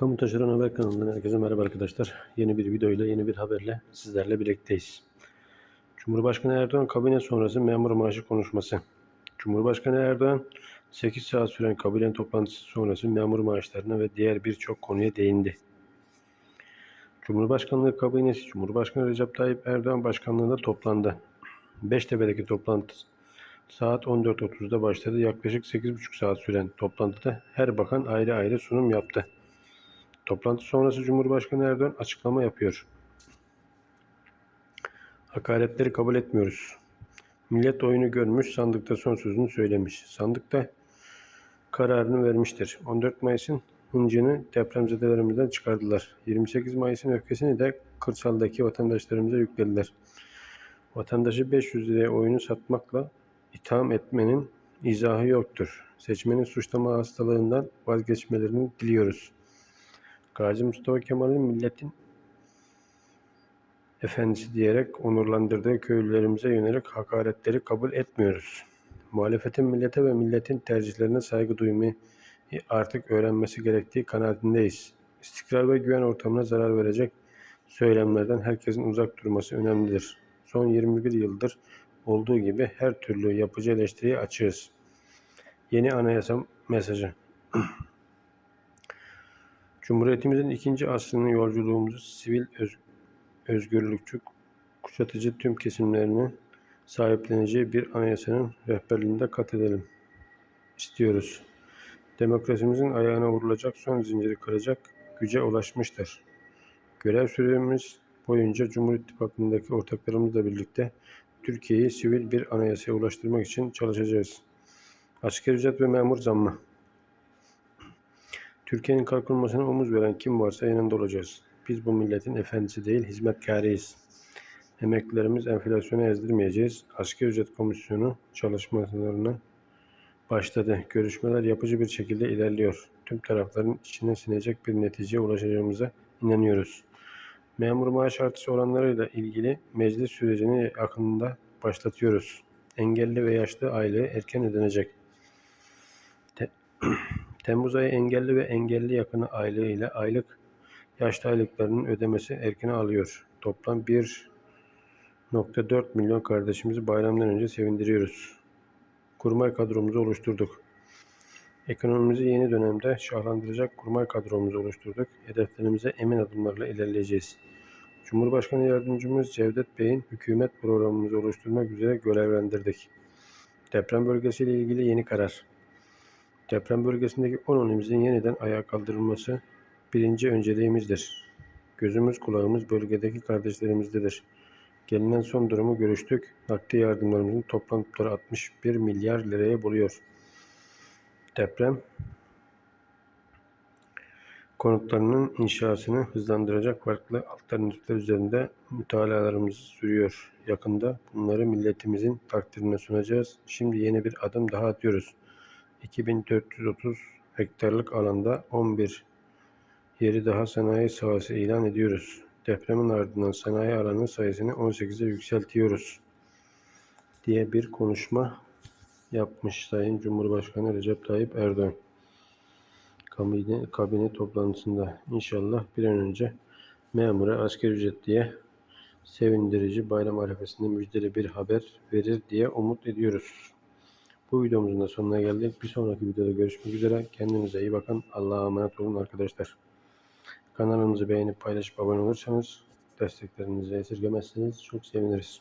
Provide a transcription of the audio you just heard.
Kamu Taşeron Haber kanalından herkese merhaba arkadaşlar. Yeni bir video ile yeni bir haberle sizlerle birlikteyiz. Cumhurbaşkanı Erdoğan kabine sonrası memur maaşı konuşması. Cumhurbaşkanı Erdoğan 8 saat süren kabine toplantısı sonrası memur maaşlarına ve diğer birçok konuya değindi. Cumhurbaşkanlığı kabinesi Cumhurbaşkanı Recep Tayyip Erdoğan başkanlığında toplandı. Beştepe'deki toplantı saat 14.30'da başladı. Yaklaşık 8,5 saat süren toplantıda her bakan ayrı ayrı sunum yaptı. Toplantı sonrası Cumhurbaşkanı Erdoğan açıklama yapıyor. Hakaretleri kabul etmiyoruz. Millet oyunu görmüş, sandıkta son sözünü söylemiş. Sandıkta kararını vermiştir. 14 Mayıs'ın hıncını depremzedelerimizden çıkardılar. 28 Mayıs'ın öfkesini de kırsaldaki vatandaşlarımıza yüklediler. Vatandaşı 500 liraya oyunu satmakla itham etmenin izahı yoktur. Seçmenin suçlama hastalığından vazgeçmelerini diliyoruz. Gazi Mustafa Kemal'in milletin efendisi diyerek onurlandırdığı köylülerimize yönelik hakaretleri kabul etmiyoruz. Muhalefetin millete ve milletin tercihlerine saygı duymayı artık öğrenmesi gerektiği kanaatindeyiz. İstikrar ve güven ortamına zarar verecek söylemlerden herkesin uzak durması önemlidir. Son 21 yıldır olduğu gibi her türlü yapıcı eleştiriye açığız. Yeni anayasa mesajı. Cumhuriyetimizin ikinci asrının yolculuğumuzu sivil öz, özgürlükçü, kuşatıcı tüm kesimlerinin sahipleneceği bir anayasanın rehberliğinde kat edelim istiyoruz. Demokrasimizin ayağına vurulacak son zinciri kıracak güce ulaşmıştır. Görev süremiz boyunca Cumhur İttifakı'ndaki ortaklarımızla birlikte Türkiye'yi sivil bir anayasaya ulaştırmak için çalışacağız. Asgari ücret ve memur zammı. Türkiye'nin kalkınmasına omuz veren kim varsa yanında olacağız. Biz bu milletin efendisi değil, hizmetkarıyız. Emeklilerimiz enflasyona ezdirmeyeceğiz. Asgari ücret komisyonu çalışmalarına başladı. Görüşmeler yapıcı bir şekilde ilerliyor. Tüm tarafların içine sinecek bir neticeye ulaşacağımıza inanıyoruz. Memur maaş artışı oranlarıyla ilgili meclis sürecini yakında başlatıyoruz. Engelli ve yaşlı aylığı erken ödenecek. Te Temmuz ayı engelli ve engelli yakını aylığı ile aylık yaşlı aylıklarının ödemesi erkene alıyor. Toplam 1.4 milyon kardeşimizi bayramdan önce sevindiriyoruz. Kurmay kadromuzu oluşturduk. Ekonomimizi yeni dönemde şahlandıracak kurmay kadromuzu oluşturduk. Hedeflerimize emin adımlarla ilerleyeceğiz. Cumhurbaşkanı Yardımcımız Cevdet Bey'in hükümet programımızı oluşturmak üzere görevlendirdik. Deprem bölgesiyle ilgili yeni karar. Deprem bölgesindeki 10 ilimizin yeniden ayağa kaldırılması birinci önceliğimizdir. Gözümüz kulağımız bölgedeki kardeşlerimizdedir. Gelinen son durumu görüştük. Nakdi yardımlarımızın toplam tutarı 61 milyar liraya buluyor. Deprem konutlarının inşasını hızlandıracak farklı alternatifler üzerinde mütalalarımız sürüyor. Yakında bunları milletimizin takdirine sunacağız. Şimdi yeni bir adım daha atıyoruz. 2430 hektarlık alanda 11 yeri daha sanayi sahası ilan ediyoruz. Depremin ardından sanayi alanı sayısını 18'e yükseltiyoruz diye bir konuşma yapmış Sayın Cumhurbaşkanı Recep Tayyip Erdoğan. Kabine, kabine toplantısında inşallah bir an önce memura asgari ücret diye sevindirici bayram arifesinde müjdeli bir haber verir diye umut ediyoruz. Bu videomuzun da sonuna geldik. Bir sonraki videoda görüşmek üzere. Kendinize iyi bakın. Allah'a emanet olun arkadaşlar. Kanalımızı beğenip paylaşıp abone olursanız desteklerinizi esirgemezseniz çok seviniriz.